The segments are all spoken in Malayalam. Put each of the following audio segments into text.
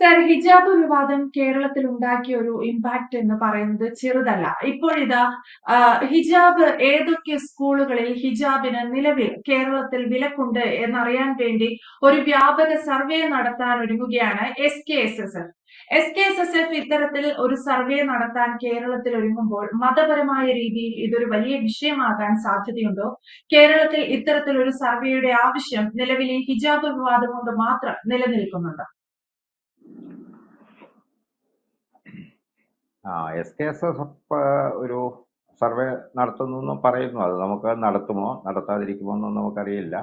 സർ ഹിജാബ് വിവാദം കേരളത്തിൽ ഉണ്ടാക്കിയ ഒരു ഇമ്പാക്ട് എന്ന് പറയുന്നത് ചെറുതല്ല. ഇപ്പോഴിതാ ഹിജാബ് ഏതൊക്കെ സ്കൂളുകളിൽ ഹിജാബിന് നിലവിൽ കേരളത്തിൽ വിലക്കുണ്ട് എന്നറിയാൻ വേണ്ടി ഒരു വ്യാപക സർവേ നടത്താൻ ഒരുങ്ങുകയാണ് S K S S F S K S S F ഇത്തരത്തിൽ ഒരു സർവേ നടത്താൻ കേരളത്തിൽ ഒരുങ്ങുമ്പോൾ മതപരമായ രീതിയിൽ ഇതൊരു വലിയ വിഷയമാകാൻ സാധ്യതയുണ്ടോ? കേരളത്തിൽ ഇത്തരത്തിലൊരു സർവേയുടെ ആവശ്യം നിലവിലെ ഹിജാബ് വിവാദം കൊണ്ട് മാത്രം നിലനിൽക്കുന്നുണ്ട്? എസ് കെ എസ് എസ് ഒരു സർവേ നടത്തുന്നു എന്ന് പറയുന്നു. അത് നമുക്ക് നടത്തുമോ നടത്താതിരിക്കുമോ എന്നൊന്നും നമുക്കറിയില്ല.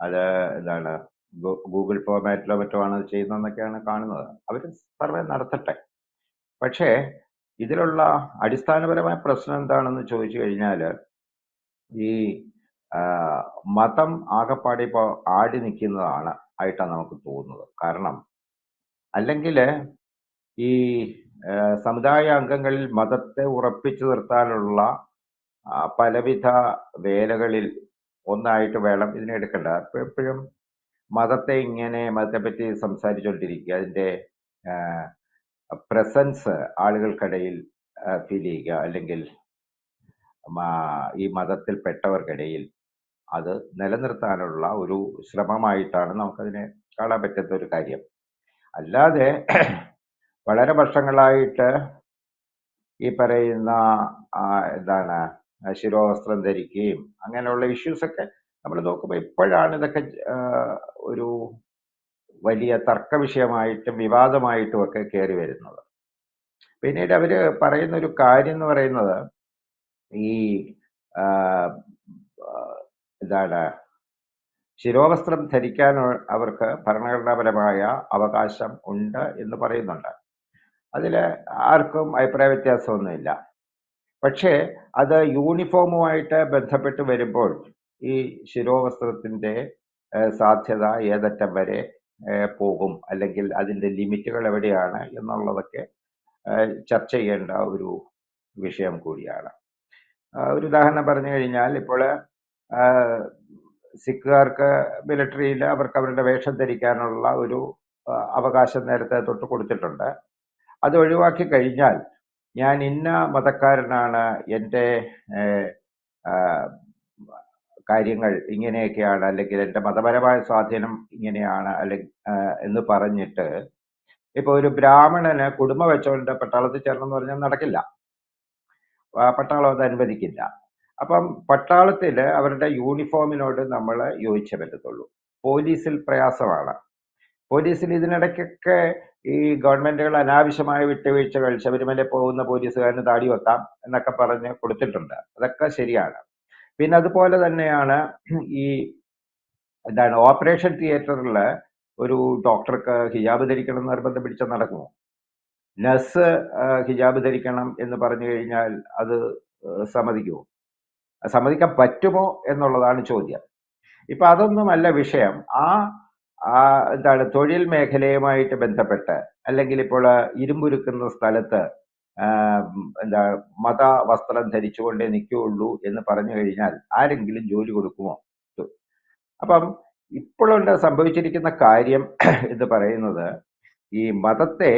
അത് എന്താണ് ഗൂഗിൾ ഫോർമാറ്റിലോ മറ്റോ ആണ് ചെയ്യുന്നതെന്നൊക്കെയാണ് കാണുന്നത്. അവർ സർവേ നടത്തട്ടെ. പക്ഷേ ഇതിലുള്ള അടിസ്ഥാനപരമായ പ്രശ്നം എന്താണെന്ന് ചോദിച്ചു കഴിഞ്ഞാൽ ഈ മതം ആകെപ്പാടെ ഇപ്പോൾ ആടി നിൽക്കുന്നതാണ് ആയിട്ടാണ് നമുക്ക് തോന്നുന്നത്. കാരണം അല്ലെങ്കിൽ ഈ ആ, സമുദായ അംഗങ്ങളിൽ മതത്തെ ഉറപ്പിച്ചു നിർത്താനുള്ള പലവിധ വേലകളിൽ ഒന്നായിട്ട് വേണം ഇതിനെ എടുക്കേണ്ട. എപ്പോഴും മതത്തെ ഇങ്ങനെ മതത്തെ പറ്റി സംസാരിച്ചുകൊണ്ടിരിക്കുക അതിന്റെ പ്രസൻസ് ആളുകൾക്കിടയിൽ ഫീൽ ചെയ്യുക. അല്ലെങ്കിൽ ഈ മതത്തിൽപ്പെട്ടവർക്കിടയിൽ അത് നിലനിർത്താനുള്ള ഒരു ശ്രമമായിട്ടാണ് നമുക്കതിനെ കാണാൻ പറ്റുന്ന ഒരു കാര്യം. അല്ലാതെ വളരെ വർഷങ്ങളായിട്ട് ഈ പറയുന്ന എന്താണ് ശിരോവസ്ത്രം ധരിക്കുകയും അങ്ങനെയുള്ള ഇഷ്യൂസൊക്കെ നമ്മൾ നോക്കുമ്പോൾ ഇപ്പോഴാണ് ഇതൊക്കെ ഒരു വലിയ തർക്ക വിഷയമായിട്ടും വിവാദമായിട്ടും ഒക്കെ കയറി വരുന്നത്. പിന്നീട് അവർ പറയുന്ന ഒരു കാര്യം എന്ന് പറയുന്നത് ഈ എന്താണ് ശിരോവസ്ത്രം ധരിക്കാൻ അവർക്ക് ഭരണഘടനാപരമായ അവകാശം ഉണ്ട് എന്ന് പറയുന്നുണ്ട്. അതിൽ ആർക്കും അഭിപ്രായ വ്യത്യാസമൊന്നുമില്ല. പക്ഷേ അത് യൂണിഫോമുമായിട്ട് ബന്ധപ്പെട്ട് വരുമ്പോൾ ഈ ശിരോവസ്ത്രത്തിന്റെ സാധ്യത ഏതറ്റം വരെ പോകും. അല്ലെങ്കിൽ അതിന്റെ ലിമിറ്റുകൾ എവിടെയാണ് എന്നുള്ളതൊക്കെ ചർച്ച ചെയ്യേണ്ട ഒരു വിഷയം കൂടിയാണ്. ഒരു ഉദാഹരണം പറഞ്ഞു കഴിഞ്ഞാൽ ഇപ്പോൾ സിഖുകാർക്ക് മിലിറ്ററിയിൽ അവർക്ക് അവരുടെ വേഷം ധരിക്കാനുള്ള ഒരു അവകാശം നേരത്തെ തൊട്ട് കൊടുത്തിട്ടുണ്ട്. അത് ഒഴിവാക്കി കഴിഞ്ഞാൽ ഞാൻ ഇന്ന മതക്കാരനാണ് എന്റെ കാര്യങ്ങൾ ഇങ്ങനെയൊക്കെയാണ് അല്ലെങ്കിൽ എന്റെ മതപരമായ സ്വാധീനം ഇങ്ങനെയാണ് അല്ലെങ്കിൽ എന്ന് പറഞ്ഞിട്ട് ഇപ്പൊ ഒരു ബ്രാഹ്മണന് കുടുംബ വെച്ചോണ്ട് പട്ടാളത്തിൽ ചേരണമെന്ന് പറഞ്ഞാൽ നടക്കില്ല. പട്ടാളം അത് അനുവദിക്കില്ല. അപ്പം പട്ടാളത്തിൽ അവരുടെ യൂണിഫോമിനോട് നമ്മൾ യോജിച്ചേ പറ്റത്തുള്ളൂ. പോലീസിൽ പ്രയാസമാണ്. പോലീസിൽ ഇതിനിടയ്ക്കൊക്കെ ഈ ഗവൺമെന്റുകൾ അനാവശ്യമായ വിട്ടുവീഴ്ചകൾ ശബരിമല പോകുന്ന പോലീസുകാരന് താടി വെക്കാം എന്നൊക്കെ പറഞ്ഞ് കൊടുത്തിട്ടുണ്ട്. അതൊക്കെ ശരിയാണ്. പിന്നെ അതുപോലെ തന്നെയാണ് ഈ എന്താണ് ഓപ്പറേഷൻ തിയേറ്ററിൽ ഒരു ഡോക്ടർക്ക് ഹിജാബ് ധരിക്കണം നിർബന്ധം പിടിച്ച നടക്കുമോ? നഴ്സ് ഹിജാബ് ധരിക്കണം എന്ന് പറഞ്ഞു കഴിഞ്ഞാൽ അത് സമ്മതിക്കുമോ? സമ്മതിക്കാൻ പറ്റുമോ എന്നുള്ളതാണ് ചോദ്യം. ഇപ്പൊ അതൊന്നുമല്ല വിഷയം. ആ ആ എന്താണ് തൊഴിൽ മേഖലയുമായിട്ട് ബന്ധപ്പെട്ട് അല്ലെങ്കിൽ ഇപ്പോൾ ഇരുമ്പുരുക്കുന്ന സ്ഥലത്ത് എന്താ മത വസ്ത്രം ധരിച്ചുകൊണ്ടേ നിൽക്കുകയുള്ളൂ എന്ന് പറഞ്ഞു കഴിഞ്ഞാൽ ആരെങ്കിലും ജോലി കൊടുക്കുമോ? അപ്പം ഇപ്പോഴുണ്ട് സംഭവിച്ചിരിക്കുന്ന കാര്യം എന്ന് പറയുന്നത് ഈ മതത്തെ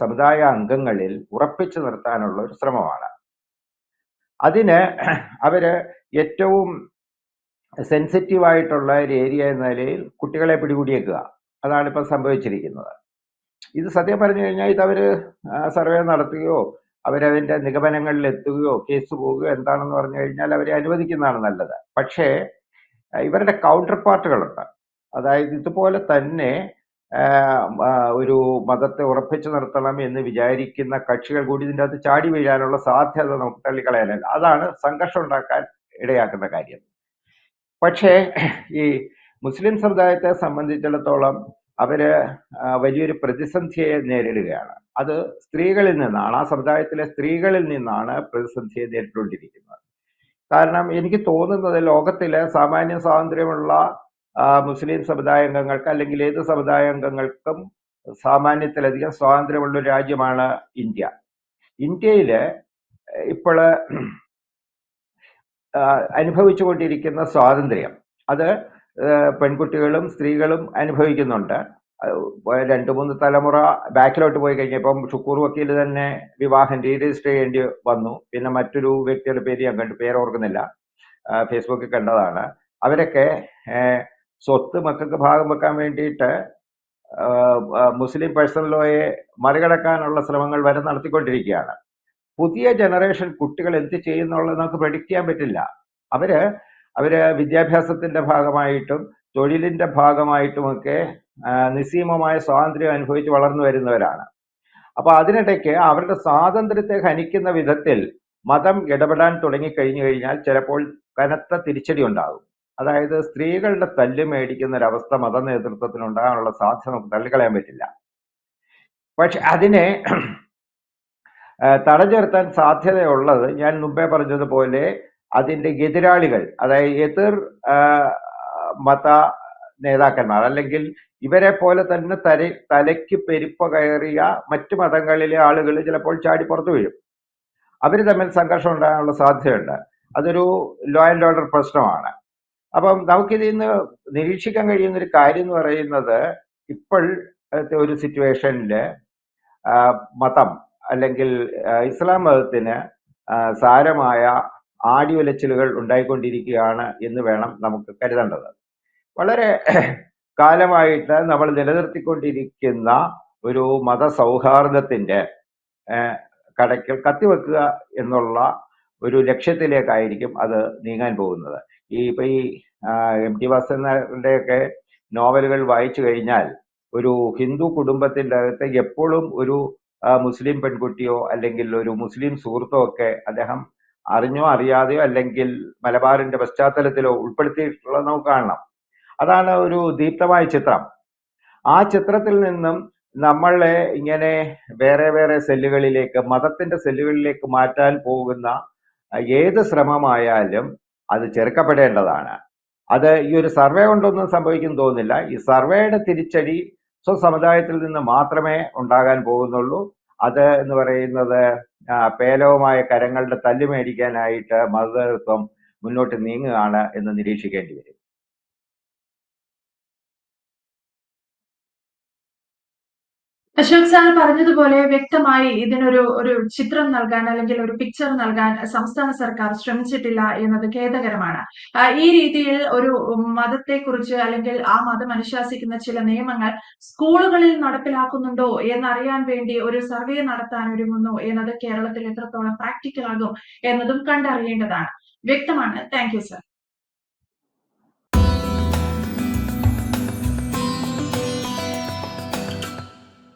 സമുദായ അംഗങ്ങളിൽ ഉറപ്പിച്ചു നിർത്താനുള്ള ഒരു ശ്രമമാണ്. അതിന് അവർ ഏറ്റവും സെൻസിറ്റീവ് ആയിട്ടുള്ള ഒരു ഏരിയ എന്ന നിലയിൽ കുട്ടികളെ പിടികൂടിയേക്കുക. അതാണ് ഇപ്പം സംഭവിച്ചിരിക്കുന്നത്. ഇത് സത്യം പറഞ്ഞു കഴിഞ്ഞാൽ ഇത് അവർ സർവേ നടത്തുകയോ അവരതിന്റെ നിഗമനങ്ങളിൽ എത്തുകയോ കേസ് പോവുകയോ എന്താണെന്ന് പറഞ്ഞു കഴിഞ്ഞാൽ അവരെ അനുവദിക്കുന്നതാണ് നല്ലത്. പക്ഷേ ഇവരുടെ കൗണ്ടർ പാർട്ടുകളുണ്ട് അതായത് ഇതുപോലെ തന്നെ ഒരു മതത്തെ ഉറപ്പിച്ചു നിർത്തണം എന്ന് വിചാരിക്കുന്ന കക്ഷികൾ കൂടി ഇതിന്റെ അകത്ത് ചാടി വീഴാനുള്ള സാധ്യത നമുക്ക് തള്ളിക്കളയാനല്ല അതാണ് സംഘർഷം ഉണ്ടാക്കാൻ ഇടയാക്കുന്ന കാര്യം. പക്ഷേ ഈ മുസ്ലിം സമുദായത്തെ സംബന്ധിച്ചിടത്തോളം അവർ വലിയൊരു പ്രതിസന്ധിയെ നേരിടുകയാണ്. അത് സ്ത്രീകളിൽ നിന്നാണ് ആ സമുദായത്തിലെ സ്ത്രീകളിൽ നിന്നാണ് പ്രതിസന്ധിയെ നേരിട്ടുകൊണ്ടിരിക്കുന്നത്. കാരണം എനിക്ക് തോന്നുന്നത് ലോകത്തിലെ സാമാന്യ സ്വാതന്ത്ര്യമുള്ള മുസ്ലിം സമുദായാംഗങ്ങൾക്ക് അല്ലെങ്കിൽ ഏത് സമുദായാംഗങ്ങൾക്കും സാമാന്യത്തിലധികം സ്വാതന്ത്ര്യമുള്ള രാജ്യമാണ് ഇന്ത്യ. ഇന്ത്യയിൽ ഇപ്പോൾ അനുഭവിച്ചുകൊണ്ടിരിക്കുന്ന സ്വാതന്ത്ര്യം. അത് പെൺകുട്ടികളും സ്ത്രീകളും അനുഭവിക്കുന്നുണ്ട്. രണ്ട് മൂന്ന് തലമുറ ബാക്കിലോട്ട് പോയി കഴിഞ്ഞപ്പം ഷുക്കൂർ വക്കീൽ തന്നെ വിവാഹം രജിസ്റ്റർ ചെയ്യേണ്ടി വന്നു. പിന്നെ മറ്റൊരു വ്യക്തിയുടെ പേര് ഞാൻ കണ്ടു പേരോർക്കുന്നില്ല. ഫേസ്ബുക്കിൽ കണ്ടതാണ്. അവരൊക്കെ സ്വത്ത് മക്കൾക്ക് ഭാഗം വെക്കാൻ വേണ്ടിയിട്ട് മുസ്ലിം പേഴ്സണൽ ലോയെ മറികടക്കാനുള്ള ശ്രമങ്ങൾ വരെ നടത്തിക്കൊണ്ടിരിക്കുകയാണ്. പുതിയ ജനറേഷൻ കുട്ടികൾ എന്ത് ചെയ്യുന്നുള്ളത് നമുക്ക് പ്രഡിക്റ്റ് ചെയ്യാൻ പറ്റില്ല. അവർ അവർ വിദ്യാഭ്യാസത്തിന്റെ ഭാഗമായിട്ടും തൊഴിലിന്റെ ഭാഗമായിട്ടുമൊക്കെ നിസ്സീമമായ സ്വാതന്ത്ര്യം അനുഭവിച്ച് വളർന്നു വരുന്നവരാണ്. അപ്പൊ അതിനിടയ്ക്ക് അവരുടെ സ്വാതന്ത്ര്യത്തെ ഹനിക്കുന്ന വിധത്തിൽ മതം ഇടപെടാൻ തുടങ്ങി കഴിഞ്ഞു കഴിഞ്ഞാൽ ചിലപ്പോൾ കനത്ത തിരിച്ചടി ഉണ്ടാകും. അതായത് സ്ത്രീകളുടെ തല്ല് മേടിക്കുന്ന ഒരവസ്ഥ മത നേതൃത്വത്തിന് ഉണ്ടാകാനുള്ള സാധ്യത നമുക്ക് തള്ളിക്കളയാൻ പറ്റില്ല. പക്ഷെ അതിനെ ആ, തടഞ്ഞുനിർത്താൻ സാധ്യതയുള്ളത് ഞാൻ മുമ്പേ പറഞ്ഞതുപോലെ അതിന്റെ എതിരാളികൾ അതായത് എതിർ മത നേതാക്കന്മാർ അല്ലെങ്കിൽ ഇവരെ പോലെ തന്നെ തല തലയ്ക്ക് പെരുപ്പ കയറിയ മറ്റു മതങ്ങളിലെ ആളുകൾ ചിലപ്പോൾ ചാടി പുറത്തു വീഴും. അവർ തമ്മിൽ സംഘർഷം ഉണ്ടാകാനുള്ള സാധ്യതയുണ്ട്. അതൊരു ലോ ആൻഡ് ഓർഡർ പ്രശ്നമാണ്. അപ്പം നമുക്കിതിൽ നിന്ന് നിരീക്ഷിക്കാൻ കഴിയുന്ന ഒരു കാര്യം എന്ന് പറയുന്നത് ഇപ്പോഴത്തെ ഒരു സിറ്റുവേഷനിൽ മതം അല്ലെങ്കിൽ ഇസ്ലാം മതത്തിന് സാരമായ ആടിയുലച്ചിലുകൾ ഉണ്ടായിക്കൊണ്ടിരിക്കുകയാണ് എന്ന് വേണം നമുക്ക് കരുതേണ്ടത്. വളരെ കാലമായിട്ട് നമ്മൾ നിലനിർത്തിക്കൊണ്ടിരിക്കുന്ന ഒരു മതസൗഹാർദ്ദത്തിന്റെ ഏഹ്, കടയ്ക്കൽ കത്തിവെക്കുക എന്നുള്ള ഒരു ലക്ഷ്യത്തിലേക്കായിരിക്കും അത് നീങ്ങാൻ പോകുന്നത്. ഈ ഇപ്പൊ ഈ എം ടി വാസനയുടെയൊക്കെ നോവലുകൾ വായിച്ചു കഴിഞ്ഞാൽ ഒരു ഹിന്ദു കുടുംബത്തിന്റെ അകത്ത് എപ്പോഴും ഒരു മുസ്ലിം പെൺകുട്ടിയോ അല്ലെങ്കിൽ ഒരു മുസ്ലിം സുഹൃത്തോ ഒക്കെ അദ്ദേഹം അറിഞ്ഞോ അറിയാതെയോ അല്ലെങ്കിൽ മലബാറിന്റെ പശ്ചാത്തലത്തിലോ ഉൾപ്പെടുത്തിയിട്ടുള്ളത് നമുക്ക് കാണണം. അതാണ് ഒരു ദീപ്തമായ ചിത്രം. ആ ചിത്രത്തിൽ നിന്നും നമ്മളെ ഇങ്ങനെ വേറെ വേറെ സെല്ലുകളിലേക്ക് മതത്തിന്റെ സെല്ലുകളിലേക്ക് മാറ്റാൻ പോകുന്ന ഏത് ശ്രമമായാലും അത് ചെറുക്കപ്പെടേണ്ടതാണ്. അത് ഈ ഒരു സർവേ കൊണ്ടൊന്നും സംഭവിക്കുന്നു തോന്നുന്നില്ല. ഈ സർവേയുടെ തിരിച്ചടി സ്വസമുദായത്തിൽ നിന്ന് മാത്രമേ ഉണ്ടാകാൻ പോകുന്നുള്ളൂ. അത് എന്ന് പറയുന്നത് പേലവുമായ കരങ്ങളുടെ തല്ലുമേടിക്കാനായിട്ട് മതതൃത്വം മുന്നോട്ട് നീങ്ങുകയാണ് എന്ന് നിരീക്ഷിക്കേണ്ടി വരും. അശോക് സാർ പറഞ്ഞതുപോലെ വ്യക്തമായി ഇതിനൊരു ഒരു ചിത്രം നൽകാൻ അല്ലെങ്കിൽ ഒരു പിക്ചർ നൽകാൻ സംസ്ഥാന സർക്കാർ ശ്രമിച്ചിട്ടില്ല എന്നത് ഖേദകരമാണ്. ഈ രീതിയിൽ ഒരു മതത്തെക്കുറിച്ച് അല്ലെങ്കിൽ ആ മതം അനുശാസിക്കുന്ന ചില നിയമങ്ങൾ സ്കൂളുകളിൽ നടപ്പിലാക്കുന്നുണ്ടോ എന്നറിയാൻ വേണ്ടി ഒരു സർവേ നടത്താൻ ഒരുങ്ങുന്നു എന്നത് കേരളത്തിൽ എത്രത്തോളം പ്രാക്ടിക്കൽ ആകും എന്നതും കണ്ടറിയേണ്ടതാണ്. വ്യക്തമാണ്. Thank you sir